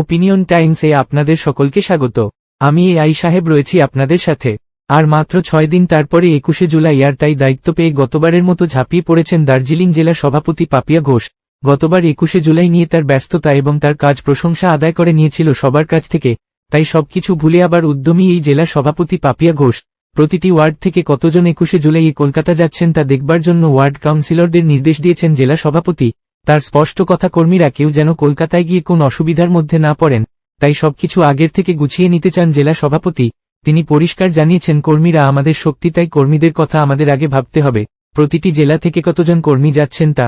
Opinion টাইমসে আপনাদের সকলকে স্বাগত। আমি এ আই সাহেব রয়েছি আপনাদের সাথে। আর মাত্র ছয় দিন তারপরে একুশে জুলাই, আর তাই দায়িত্ব পেয়ে গতবারের মতো ঝাঁপিয়ে পড়েছেন দার্জিলিং জেলা সভাপতি পাপিয়া ঘোষ। গতবার একুশে জুলাই নিয়ে তার ব্যস্ততা এবং তার কাজ প্রশংসা আদায় করে নিয়েছিল সবার কাছ থেকে, তাই সবকিছু ভুলে আবার উদ্যমী এই জেলা সভাপতি পাপিয়া ঘোষ। প্রতিটি ওয়ার্ড থেকে কতজন একুশে জুলাই কলকাতা যাচ্ছেন তা দেখবার জন্য ওয়ার্ড কাউন্সিলরদের নির্দেশ দিয়েছেন জেলা সভাপতি। তার স্পষ্ট কথা কর্মীরা কেউ যেন কলকাতায় গিয়ে কোন অসুবিধার মধ্যে না পড়েন, তাই সবকিছু আগের থেকে গুছিয়ে নিতে চান জেলা সভাপতি। তিনি পরিষ্কার জানিয়েছেন, কর্মীরা আমাদের শক্তি, তাই কর্মীদের কথা আমাদের আগে ভাবতে হবে। প্রতিটি জেলা থেকে কতজন কর্মী যাচ্ছেন তা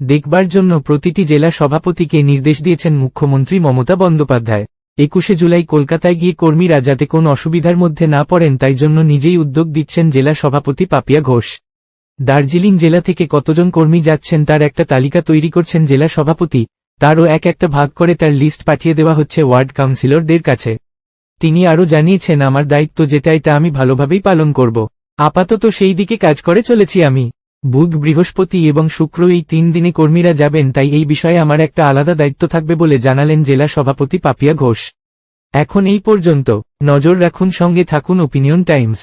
দেখবার জন্য প্রতিটি জেলা সভাপতিকে নির্দেশ দিয়েছেন মুখ্যমন্ত্রী মমতা বন্দ্যোপাধ্যায়। একুশে জুলাই কলকাতায় গিয়ে কর্মীরা যাতে কোন অসুবিধার মধ্যে না পড়েন, তাই জন্য নিজেই উদ্যোগ দিচ্ছেন জেলা সভাপতি পাপিয়া ঘোষ। দার্জিলিং জেলা থেকে কতজন কর্মী যাচ্ছেন তার একটা তালিকা তৈরি করছেন জেলা সভাপতি, তারও এক একটা ভাগ করে তার লিস্ট পাঠিয়ে দেওয়া হচ্ছে ওয়ার্ড কাউন্সিলরদের কাছে। তিনি আরও জানিয়েছেন, আমার দায়িত্ব যেটা, এটা আমি ভালোভাবেই পালন করব। আপাতত সেই দিকে কাজ করে চলেছি আমি। বুধ, বৃহস্পতি এবং শুক্র এই তিন দিনে কর্মীরা যাবেন, তাই এই বিষয়ে আমার একটা আলাদা দায়িত্ব থাকবে বলে জানালেন জেলা সভাপতি পাপিয়া ঘোষ। এখন এই পর্যন্ত নজর রাখুন, সঙ্গে থাকুন ওপিনিয়ন টাইমস